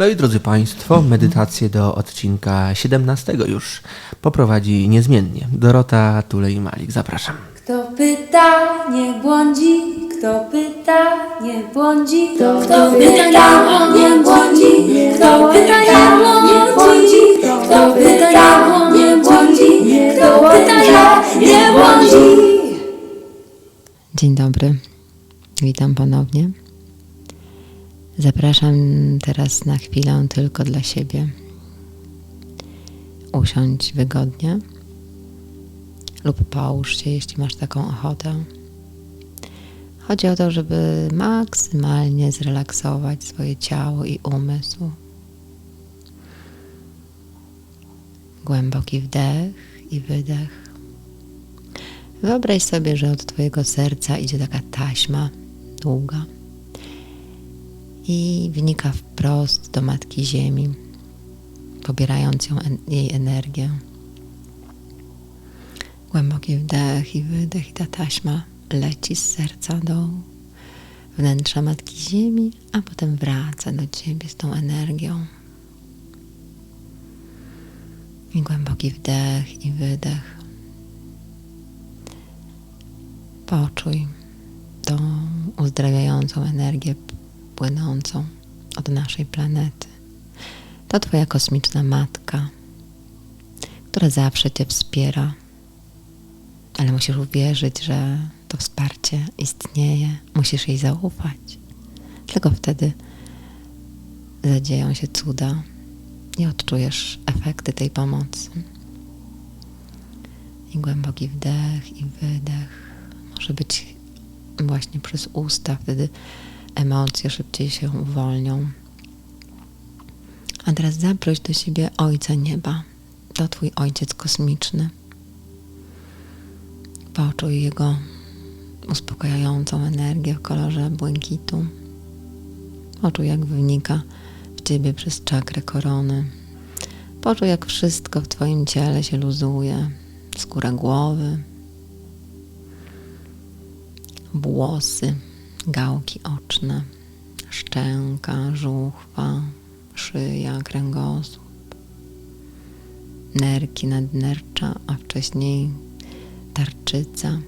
No i drodzy Państwo, medytację do odcinka 17 już poprowadzi niezmiennie Dorota Tulej-Malik. Zapraszam. Kto pyta, nie błądzi. Kto pyta, nie błądzi. Kto, pyta, nie błądzi. Kto pyta, nie błądzi. Kto pyta, nie błądzi. Kto pyta, nie błądzi. Dzień dobry, witam ponownie. Zapraszam teraz na chwilę tylko dla siebie. Usiądź wygodnie lub połóż się, jeśli masz taką ochotę. Chodzi o to, żeby maksymalnie zrelaksować swoje ciało i umysł. Głęboki wdech i wydech. Wyobraź sobie, że od Twojego serca idzie taka taśma długa i wnika wprost do Matki Ziemi, pobierając ją, jej energię. Głęboki wdech i wydech i ta taśma leci z serca do wnętrza Matki Ziemi, a potem wraca do Ciebie z tą energią. I głęboki wdech i wydech. Poczuj tą uzdrawiającą energię płynącą od naszej planety. To Twoja kosmiczna matka, która zawsze Cię wspiera, ale musisz uwierzyć, że to wsparcie istnieje, musisz jej zaufać. Tylko wtedy zadzieją się cuda i odczujesz efekty tej pomocy. I głęboki wdech i wydech może być właśnie przez usta, wtedy emocje szybciej się uwolnią. A teraz zaproś do siebie Ojca Nieba. To Twój Ojciec kosmiczny. Poczuj Jego uspokajającą energię w kolorze błękitu. Poczuj, jak wnika w Ciebie przez czakrę korony. Poczuj, jak wszystko w Twoim ciele się luzuje. Skóra głowy, włosy, gałki oczne, szczęka, żuchwa, szyja, kręgosłup, nerki nadnercza, a wcześniej tarczyca,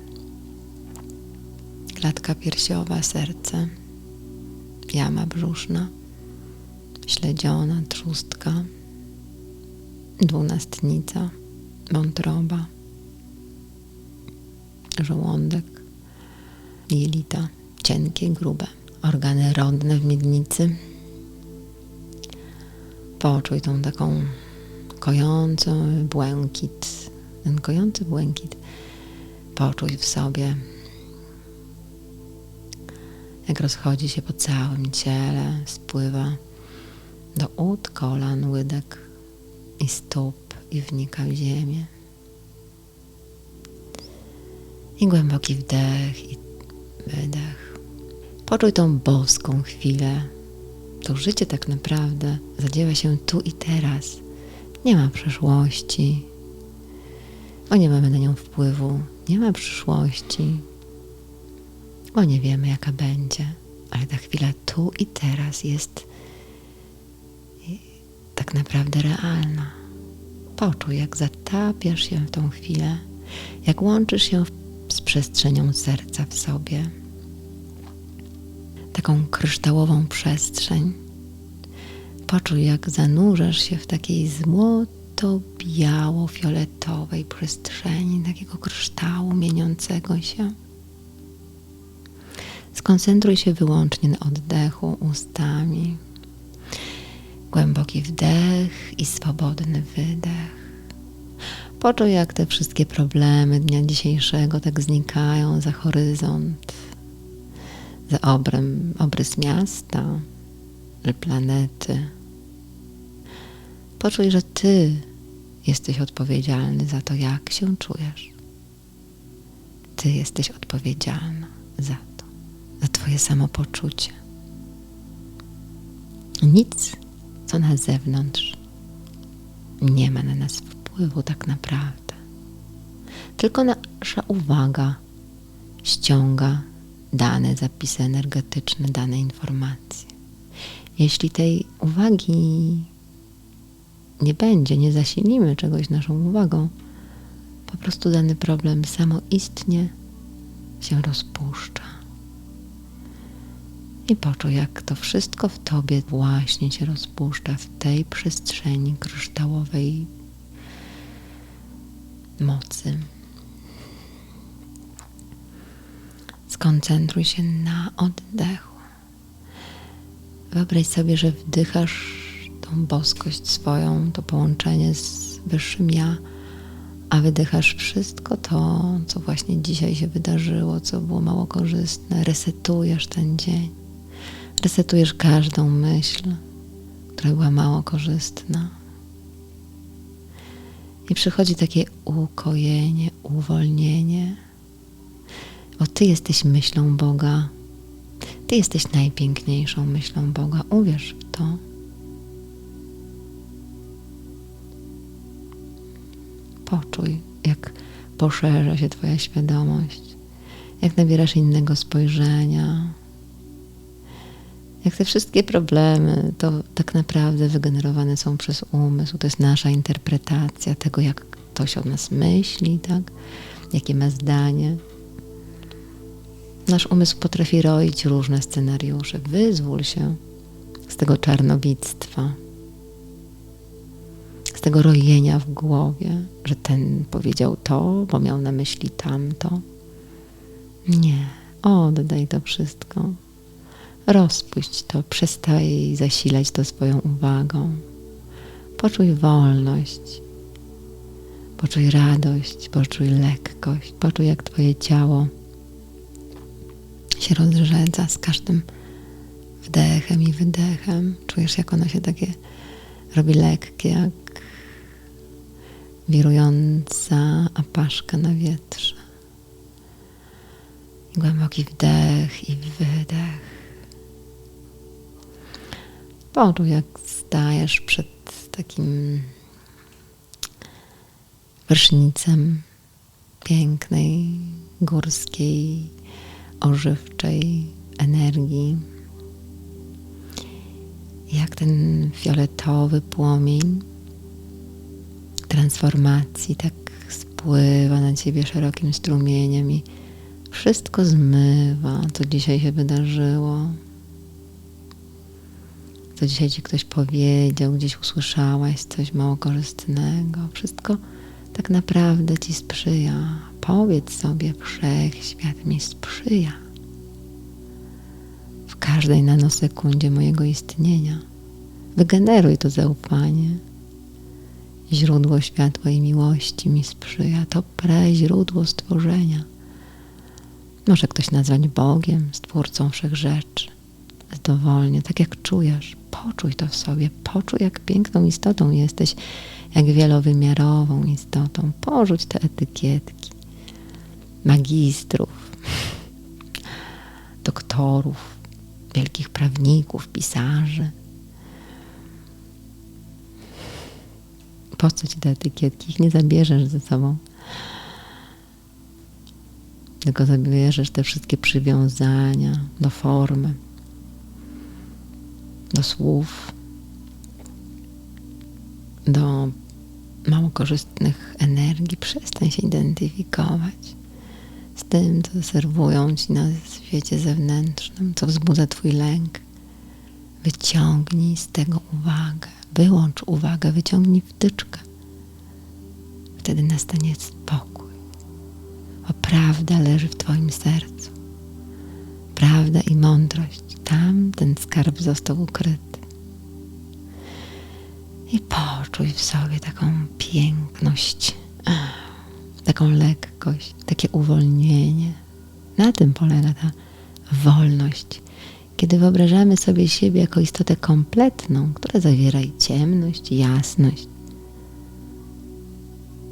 klatka piersiowa, serce, jama brzuszna, śledziona, trzustka, dwunastnica, wątroba, żołądek, jelita, cienkie, grube, organy rodne w miednicy. Poczuj tą taką kojącą błękit, ten kojący błękit. Poczuj w sobie, jak rozchodzi się po całym ciele, spływa do ud, kolan, łydek i stóp i wnika w ziemię. I głęboki wdech i wydech. Poczuj tą boską chwilę. To życie tak naprawdę zadziewa się tu i teraz. Nie ma przeszłości, bo nie mamy na nią wpływu. Nie ma przyszłości, bo nie wiemy, jaka będzie. Ale ta chwila tu i teraz jest tak naprawdę realna. Poczuj, jak zatapiasz się w tą chwilę, jak łączysz się z przestrzenią serca w sobie. Taką kryształową przestrzeń. Poczuj, jak zanurzasz się w takiej złoto-biało-fioletowej przestrzeni, takiego kryształu mieniącego się. Skoncentruj się wyłącznie na oddechu ustami. Głęboki wdech i swobodny wydech. Poczuj, jak te wszystkie problemy dnia dzisiejszego tak znikają za horyzont, za obrem, obrys miasta, że planety. Poczuj, że Ty jesteś odpowiedzialny za to, jak się czujesz. Ty jesteś odpowiedzialna za to, za Twoje samopoczucie. Nic, co na zewnątrz, nie ma na nas wpływu tak naprawdę. Tylko nasza uwaga ściąga dane zapisy energetyczne, dane informacje. Jeśli tej uwagi nie będzie, nie zasilimy czegoś naszą uwagą, po prostu dany problem samoistnie się rozpuszcza. I poczuj, jak to wszystko w tobie właśnie się rozpuszcza w tej przestrzeni kryształowej mocy. Skoncentruj się na oddechu. Wyobraź sobie, że wdychasz tą boskość swoją, to połączenie z wyższym ja, a wydychasz wszystko to, co właśnie dzisiaj się wydarzyło, co było mało korzystne. Resetujesz ten dzień. Resetujesz każdą myśl, która była mało korzystna. I przychodzi takie ukojenie, uwolnienie, bo Ty jesteś myślą Boga. Ty jesteś najpiękniejszą myślą Boga. Uwierz w to. Poczuj, jak poszerza się Twoja świadomość, jak nabierasz innego spojrzenia, jak te wszystkie problemy to tak naprawdę wygenerowane są przez umysł. To jest nasza interpretacja tego, jak ktoś o nas myśli, tak? jakie ma zdanie. Nasz umysł potrafi roić różne scenariusze. Wyzwól się z tego czarnowictwa, z tego rojenia w głowie, że ten powiedział to, bo miał na myśli tamto. Nie, oddaj to wszystko. Rozpuść to, przestań zasilać to swoją uwagą. Poczuj wolność, poczuj radość, poczuj lekkość, poczuj jak Twoje ciało się rozrzedza z każdym wdechem i wydechem. Czujesz, jak ono się takie robi lekkie, jak wirująca apaszka na wietrze. I głęboki wdech i wydech. Poczuj, jak stajesz przed takim prysznicem pięknej, górskiej, ożywczej energii. Jak ten fioletowy płomień transformacji tak spływa na ciebie szerokim strumieniem i wszystko zmywa, co dzisiaj się wydarzyło. Co dzisiaj ci ktoś powiedział, gdzieś usłyszałaś coś mało korzystnego. Wszystko tak naprawdę ci sprzyja. Powiedz sobie, wszechświat mi sprzyja. W każdej nanosekundzie mojego istnienia. Wygeneruj to zaufanie. Źródło światła i miłości mi sprzyja. To źródło stworzenia. Może ktoś nazwać Bogiem, Stwórcą wszechrzeczy. Dowolnie, tak jak czujesz. Poczuj to w sobie. Poczuj, jak piękną istotą jesteś, jak wielowymiarową istotą. Porzuć te etykietki magistrów, doktorów, wielkich prawników, pisarzy. Po co ci te etykietki? Ich nie zabierzesz ze sobą. Tylko zabierzesz te wszystkie przywiązania do formy, do słów, do mało korzystnych energii. Przestań się identyfikować z tym, co serwują ci na świecie zewnętrznym, co wzbudza twój lęk. Wyciągnij z tego uwagę, wyłącz uwagę, wyciągnij wtyczkę. Wtedy nastanie spokój. Bo prawda leży w twoim sercu. Prawda i mądrość. Tam ten skarb został ukryty. I poczuj w sobie taką piękność taką lekkość, takie uwolnienie. Na tym polega ta wolność. Kiedy wyobrażamy sobie siebie jako istotę kompletną, która zawiera i ciemność, i jasność.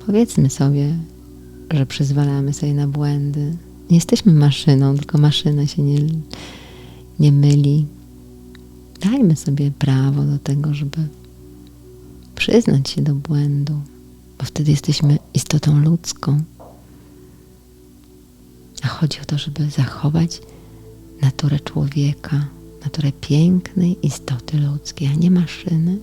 Powiedzmy sobie, że przyzwalamy sobie na błędy. Nie jesteśmy maszyną, tylko maszyna się nie, nie myli. Dajmy sobie prawo do tego, żeby przyznać się do błędu, bo wtedy jesteśmy istotą ludzką. A chodzi o to, żeby zachować naturę człowieka, naturę pięknej istoty ludzkiej, a nie maszyny.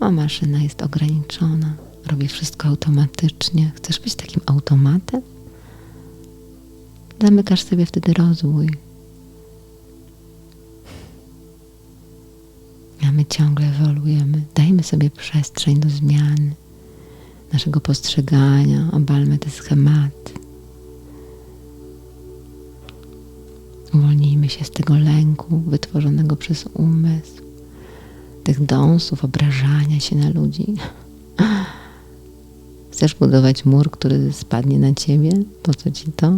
A maszyna jest ograniczona, robi wszystko automatycznie. Chcesz być takim automatem? Zamykasz sobie wtedy rozwój. A my ciągle ewoluujemy. Dajmy sobie przestrzeń do zmiany naszego postrzegania, obalmy te schematy. Uwolnijmy się z tego lęku wytworzonego przez umysł, tych dąsów, obrażania się na ludzi. Chcesz budować mur, który spadnie na ciebie? Po co ci to?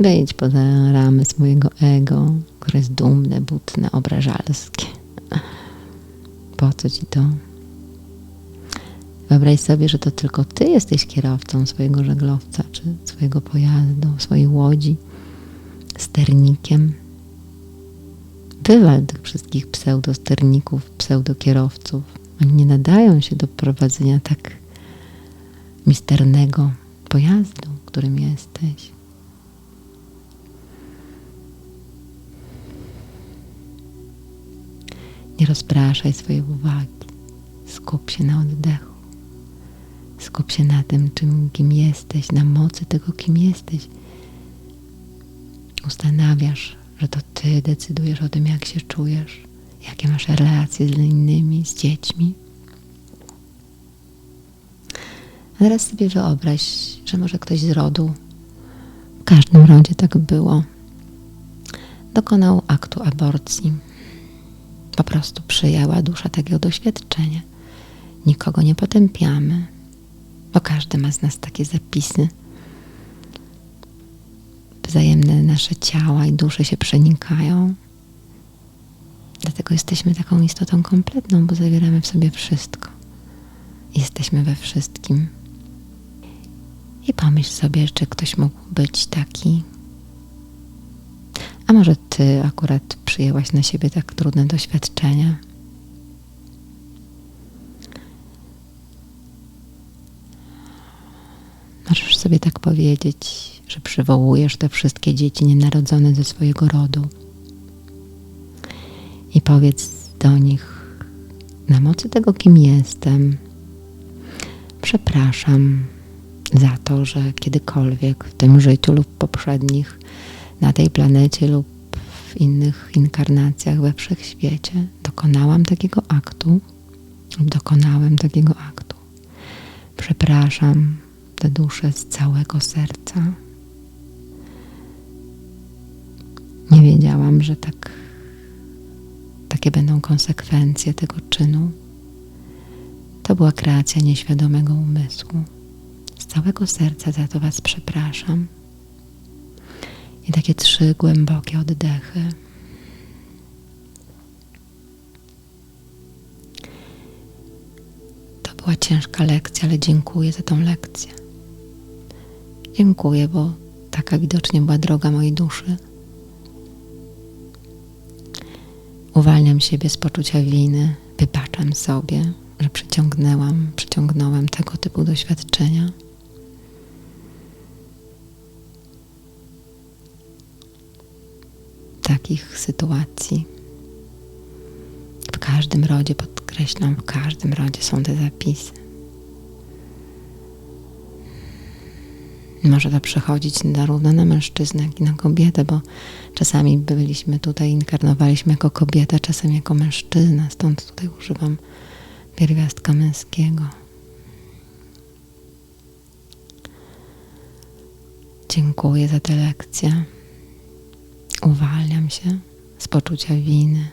Wejdź poza ramy swojego ego, które jest dumne, butne, obrażalskie. Po co ci to? Wyobraź sobie, że to tylko ty jesteś kierowcą swojego żaglowca czy swojego pojazdu, swojej łodzi, sternikiem. Wywal tych wszystkich pseudosterników, pseudokierowców. Oni nie nadają się do prowadzenia tak misternego pojazdu, którym jesteś. Nie rozpraszaj swojej uwagi. Skup się na oddechu. Skup się na tym, czym, kim jesteś, na mocy tego, kim jesteś. Ustanawiasz, że to ty decydujesz o tym, jak się czujesz, jakie masz relacje z innymi, z dziećmi. A teraz sobie wyobraź, że może ktoś z rodu, w każdym rodzie tak było, dokonał aktu aborcji. Po prostu przyjęła dusza takiego doświadczenia. Nikogo nie potępiamy, bo każdy ma z nas takie zapisy. Wzajemne nasze ciała i dusze się przenikają. Dlatego jesteśmy taką istotą kompletną, bo zawieramy w sobie wszystko. Jesteśmy we wszystkim. I pomyśl sobie, czy ktoś mógł być taki. A może ty akurat przyjęłaś na siebie tak trudne doświadczenia? Sobie tak powiedzieć, że przywołujesz te wszystkie dzieci nienarodzone ze swojego rodu i powiedz do nich na mocy tego, kim jestem. Przepraszam za to, że kiedykolwiek w tym życiu lub poprzednich na tej planecie lub w innych inkarnacjach we wszechświecie dokonałam takiego aktu lub dokonałem takiego aktu. Przepraszam duszę z całego serca. Nie wiedziałam, że tak, takie będą konsekwencje tego czynu. To była kreacja nieświadomego umysłu. Z całego serca za to Was przepraszam. I takie trzy głębokie oddechy. To była ciężka lekcja, ale dziękuję za tą lekcję. Dziękuję, bo taka widocznie była droga mojej duszy. Uwalniam siebie z poczucia winy, wybaczam sobie, że przyciągnęłam, przyciągnąłem tego typu doświadczenia. Takich sytuacji. W każdym rodzie, podkreślam, w każdym rodzie są te zapisy. Może to przechodzić zarówno na mężczyznę, jak i na kobietę, bo czasami byliśmy tutaj, inkarnowaliśmy jako kobieta, czasem jako mężczyzna, stąd tutaj używam pierwiastka męskiego. Dziękuję za tę lekcję. Uwalniam się z poczucia winy.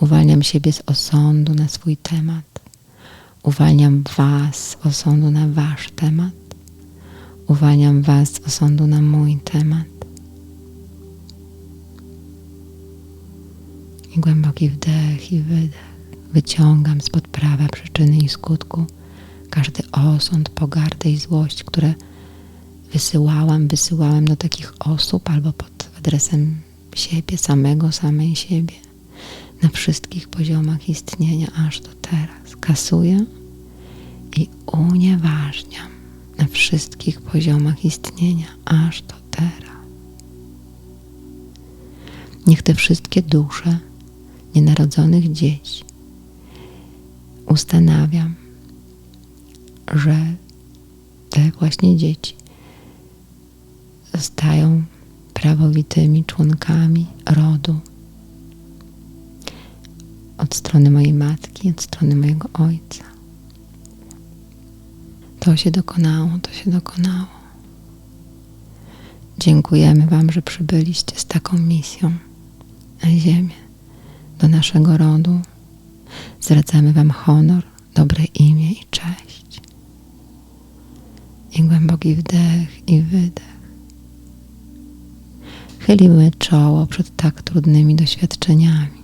Uwalniam siebie z osądu na swój temat. Uwalniam Was z osądu na Wasz temat. Uwalniam Was z osądu na mój temat. I głęboki wdech i wydech. Wyciągam spod prawa przyczyny i skutku każdy osąd, pogardę i złość, które wysyłałam, wysyłałem do takich osób albo pod adresem siebie, samego, samej siebie, na wszystkich poziomach istnienia aż do teraz. Kasuję i unieważniam na wszystkich poziomach istnienia aż do teraz. Niech te wszystkie dusze nienarodzonych dzieci ustanawiam, że te właśnie dzieci zostają prawowitymi członkami rodu od strony mojej matki, od strony mojego ojca. To się dokonało, to się dokonało. Dziękujemy Wam, że przybyliście z taką misją na ziemię, do naszego rodu. Zwracamy Wam honor, dobre imię i cześć. I głęboki wdech i wydech. Chylimy czoło przed tak trudnymi doświadczeniami,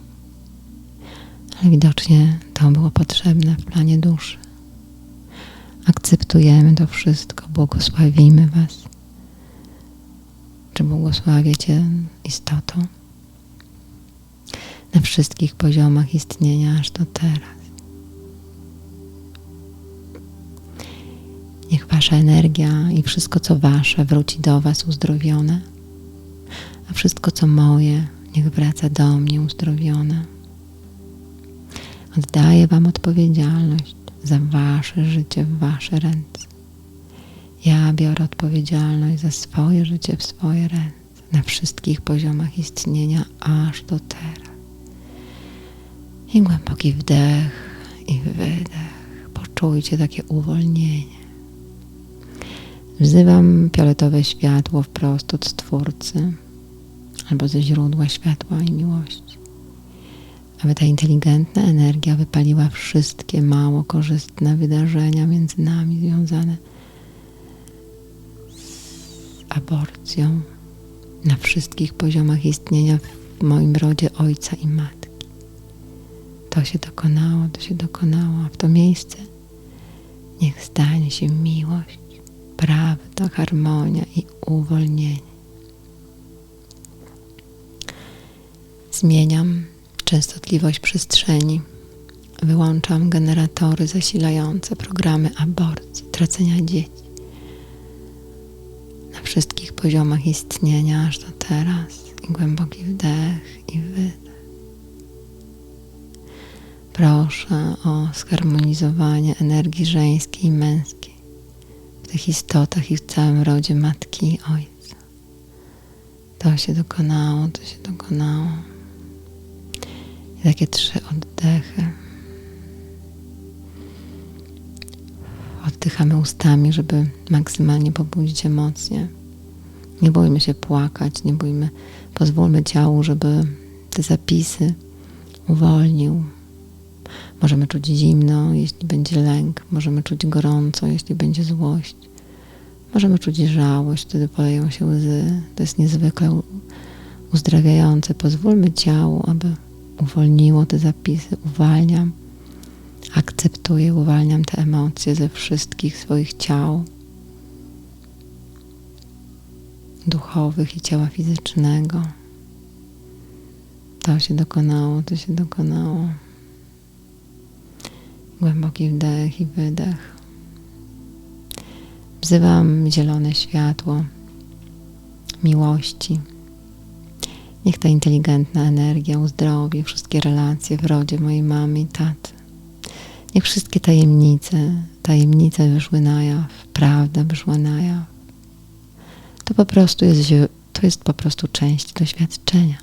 ale widocznie to było potrzebne w planie duszy. Akceptujemy to wszystko, błogosławimy Was. Czy błogosławię Cię istotą? Na wszystkich poziomach istnienia aż do teraz. Niech Wasza energia i wszystko, co Wasze, wróci do Was uzdrowione, a wszystko, co moje, niech wraca do mnie uzdrowione. Oddaję Wam odpowiedzialność za Wasze życie w Wasze ręce. Ja biorę odpowiedzialność za swoje życie w swoje ręce, na wszystkich poziomach istnienia, aż do teraz. I głęboki wdech i wydech. Poczujcie takie uwolnienie. Wzywam fioletowe światło wprost od Stwórcy albo ze źródła światła i miłości aby ta inteligentna energia wypaliła wszystkie mało korzystne wydarzenia między nami związane z aborcją na wszystkich poziomach istnienia w moim rodzie ojca i matki. To się dokonało, to się dokonało, a w to miejsce niech stanie się miłość, prawda, harmonia i uwolnienie. Zmieniam częstotliwość przestrzeni. Wyłączam generatory zasilające programy aborcji, tracenia dzieci. Na wszystkich poziomach istnienia aż do teraz. I głęboki wdech i wydech. Proszę o zharmonizowanie energii żeńskiej i męskiej w tych istotach i w całym rodzie matki i ojca. To się dokonało, to się dokonało. Takie trzy oddechy. Oddychamy ustami, żeby maksymalnie pobudzić emocje. Nie bójmy się płakać, nie bójmy, pozwólmy ciału, żeby te zapisy uwolnił. Możemy czuć zimno, jeśli będzie lęk, możemy czuć gorąco, jeśli będzie złość. Możemy czuć żałość, wtedy poleją się łzy. To jest niezwykle uzdrawiające. Pozwólmy ciału, aby uwolniło te zapisy, uwalniam, akceptuję, uwalniam te emocje ze wszystkich swoich ciał duchowych i ciała fizycznego. To się dokonało, to się dokonało. Głęboki wdech i wydech. Wzywam zielone światło miłości Niech ta inteligentna energia uzdrowi wszystkie relacje w rodzie mojej mamy i taty. Niech wszystkie tajemnice, tajemnice wyszły na jaw, prawda wyszła na jaw. To po prostu jest, to jest po prostu część doświadczenia.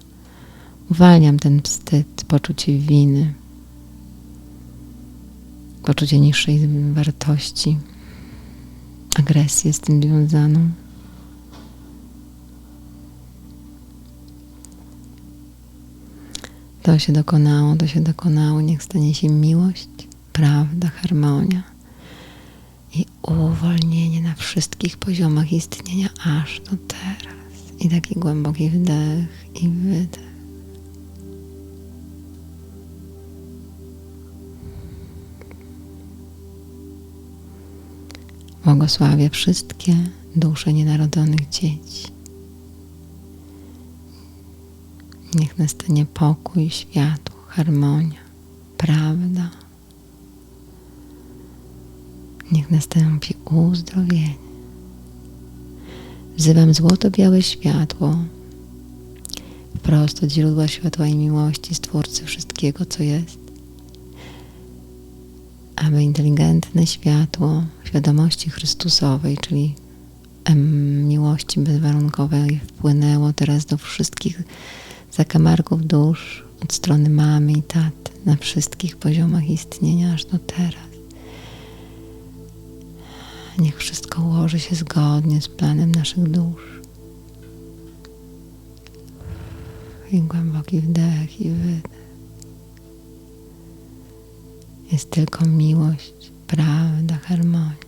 Uwalniam ten wstyd, poczucie winy, poczucie niższej wartości, agresję z tym związaną. To się dokonało, to się dokonało. Niech stanie się miłość, prawda, harmonia i uwolnienie na wszystkich poziomach istnienia aż do teraz. I taki głęboki wdech i wydech. Błogosławię wszystkie dusze nienarodzonych dzieci Niech nastanie pokój, światło, harmonia, prawda. Niech nastąpi uzdrowienie. Wzywam złoto-białe światło wprost od źródła światła i miłości, Stwórcy wszystkiego, co jest. Aby inteligentne światło świadomości Chrystusowej, czyli miłości bezwarunkowej, wpłynęło teraz do wszystkich zakamarków dusz, od strony mamy i taty, na wszystkich poziomach istnienia, aż do teraz. Niech wszystko ułoży się zgodnie z planem naszych dusz. I głęboki wdech i wydech. Jest tylko miłość, prawda, harmonia.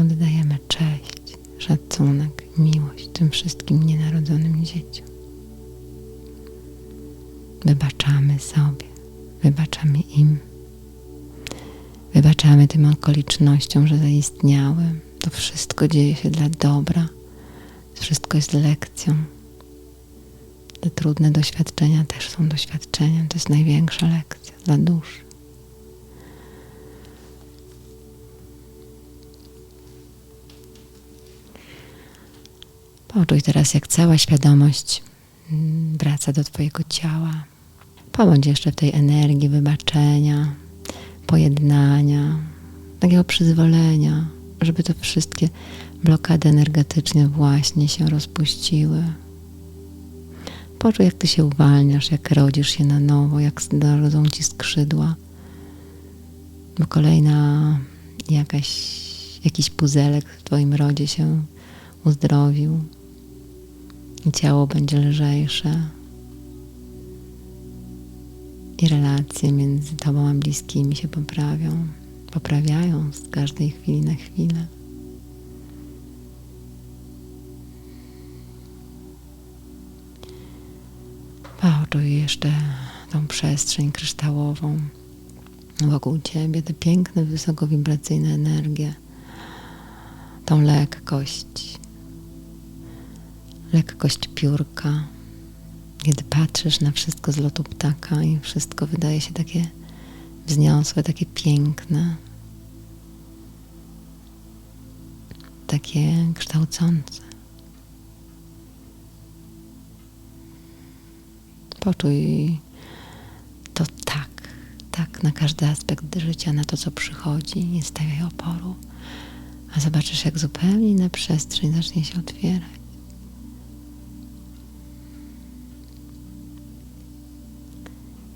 Oddajemy cześć, szacunek, miłość tym wszystkim nienarodzonym dzieciom. Wybaczamy sobie, wybaczamy im. Wybaczamy tym okolicznościom, że zaistniały. To wszystko dzieje się dla dobra. Wszystko jest lekcją. Te trudne doświadczenia też są doświadczeniem. To jest największa lekcja dla duszy. Poczuj teraz, jak cała świadomość mm, wraca do Twojego ciała. Pobądź jeszcze w tej energii wybaczenia, pojednania, takiego przyzwolenia, żeby te wszystkie blokady energetyczne właśnie się rozpuściły. Poczuj, jak Ty się uwalniasz, jak rodzisz się na nowo, jak narodzą Ci skrzydła. Bo kolejna jakaś, jakiś puzelek w Twoim rodzie się uzdrowił ciało będzie lżejsze i relacje między Tobą a bliskimi się poprawią, poprawiają z każdej chwili na chwilę. Poczuj jeszcze tą przestrzeń kryształową wokół Ciebie, te piękne, wysokowibracyjne energie, tą lekkość, lekkość piórka, kiedy patrzysz na wszystko z lotu ptaka i wszystko wydaje się takie wzniosłe, takie piękne, takie kształcące. Poczuj to tak, tak na każdy aspekt życia, na to, co przychodzi, nie stawiaj oporu, a zobaczysz, jak zupełnie inna przestrzeń zacznie się otwierać.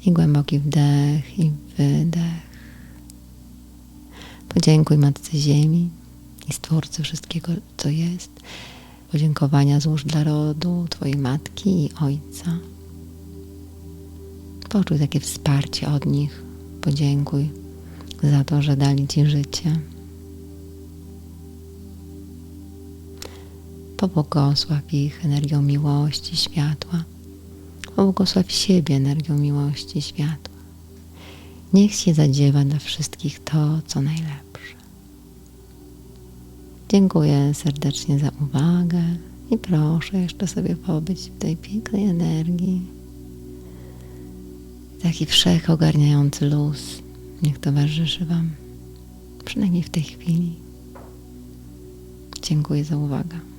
I głęboki wdech i wydech. Podziękuj Matce Ziemi i Stwórcy wszystkiego, co jest. Podziękowania złóż dla rodu, Twojej matki i ojca. Poczuj takie wsparcie od nich. Podziękuj za to, że dali Ci życie. Pobłogosław ich energią miłości, światła. Pobłogosław siebie energią miłości i światła. Niech się zadziewa dla wszystkich to, co najlepsze. Dziękuję serdecznie za uwagę i proszę jeszcze sobie pobyć w tej pięknej energii. Taki wszechogarniający luz niech towarzyszy Wam, przynajmniej w tej chwili. Dziękuję za uwagę.